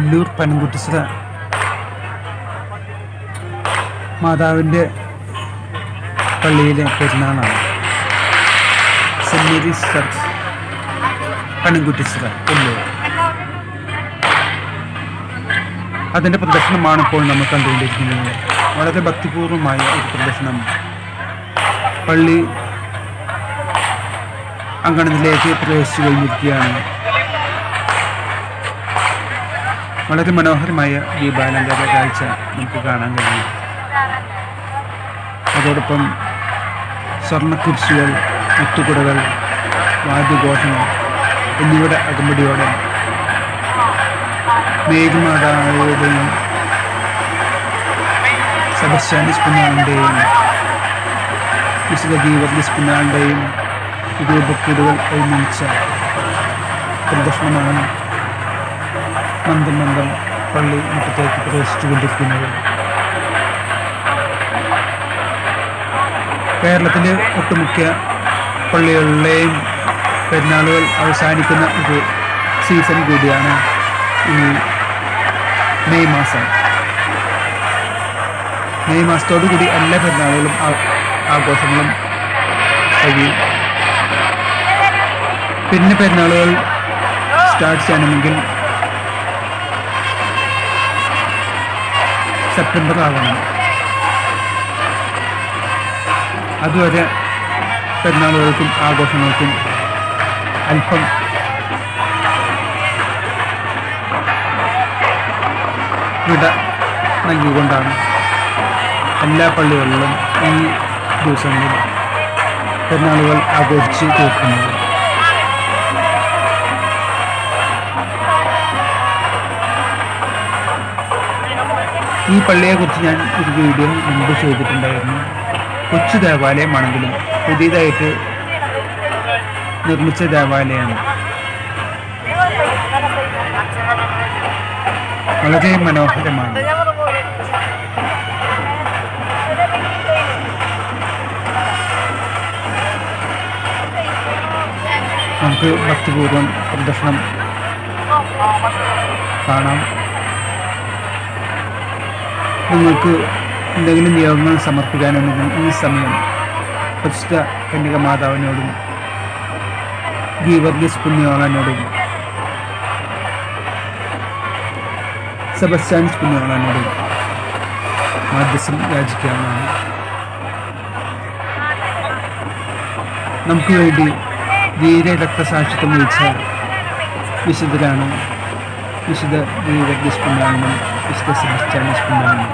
ഒല്ലൂർ പനംകുട്ടിശ്ര മാതാവിന്റെ പള്ളിയിലെ പെരുന്നാളാണ്. Saint Mary's church Panamkuttissera Pulloor അതിന്റെ പ്രദർശനമാണ് ഇപ്പോൾ നമ്മൾ കണ്ടുകൊണ്ടിരിക്കുന്നത്. വളരെ ഭക്തിപൂർവമായ ഒരു പ്രദർശനം. പള്ളി അങ്കണത്തിലേക്ക് പ്രവേശിച്ചു കഴിഞ്ഞിരിക്കുകയാണ്. വളരെ മനോഹരമായ ദീപാലങ്കാര കാഴ്ച നമുക്ക് കാണാൻ കഴിയും. അതോടൊപ്പം സ്വർണക്കുരിശുകൾ മുത്തുകുടകൾ വാദ്യഘോഷങ്ങൾ എന്നിവയുടെ അകമ്പടിയോടെ മേഘമാതാവുടെയും സെബസ്റ്റാനിസ് കുഞ്ഞാളിന്റെയും വിശുദ്ധ ഗീവർഗീസ് കുഞ്ഞാളിന്റെയും രൂപക്കൂടുകൾ ഒരുമിച്ച പ്രദർശനമാണ് മന്ദം മന്ദം പള്ളി മുറ്റത്തേക്ക് പ്രവേശിച്ചുകൊണ്ടിരിക്കുന്നത്. കേരളത്തിലെ ഒട്ടുമുക്ക പള്ളികളിലെയും പെരുന്നാളുകൾ അവസാനിക്കുന്ന ഒരു സീസൺ കൂടിയാണ് ഈ മെയ് മാസം. മെയ് മാസത്തോടു കൂടി എല്ലാ പെരുന്നാളുകളും ആഘോഷങ്ങളും കഴിയും. പിന്നെ പെരുന്നാളുകൾ സ്റ്റാർട്ട് ചെയ്യണമെങ്കിൽ സെപ്റ്റംബർ ആവണം. അതുവരെ പെരുന്നാളുകൾക്കും ആഘോഷങ്ങൾക്കും അല്പം വിട നൽകിക്കൊണ്ടാണ് എല്ലാ പള്ളികളിലും ഈ ദിവസങ്ങളിൽ പെരുന്നാളുകൾ ആഘോഷിച്ച് തീർക്കുന്നത്. ഈ പള്ളിയെക്കുറിച്ച് ഞാൻ ഒരു വീഡിയോ മുമ്പ് ചെയ്തിട്ടുണ്ടായിരുന്നു. കൊച്ചു ദേവാലയമാണെങ്കിലും പുതിയതായിട്ട് നിർമ്മിച്ച ദേവാലയമാണ്. വളരെ മനോഹരമാണ്. നമുക്ക് ഭക്തിപൂർവം പ്രദർശനം കാണാം. നിങ്ങൾക്ക് എന്തെങ്കിലും നിയോഗങ്ങൾ സമർപ്പിക്കാനുണ്ടെങ്കിൽ ഈ സമയം പരിശുദ്ധ കന്യക മാതാവിനോടും ഗീവർഗീസ് പുണ്യവാളനോടും സെബസ്റ്റാൻസ് പുണ്യവാളനോടും മാധ്യസ്ഥം യാചിക്കാവുന്നതാണ്. നമുക്ക് വേണ്ടി ധീര രക്തസാക്ഷിത്വം വഹിച്ച വിശുദ്ധരാണ് വിശുദ്ധ ഗീവർഗീസ് പുണ്യാളനും വിശുദ്ധ സെബസ്റ്റാൻസ് പുണ്യാളനും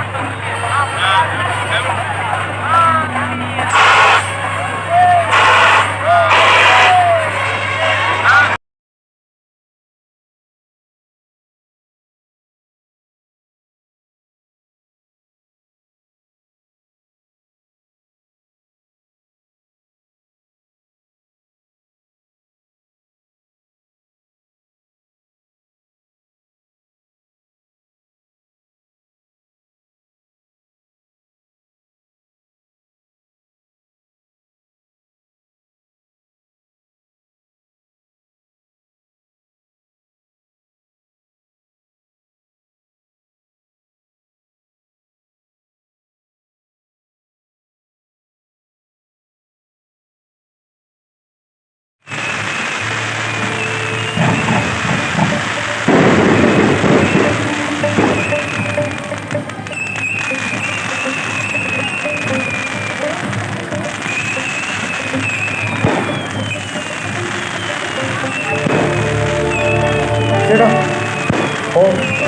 Oh,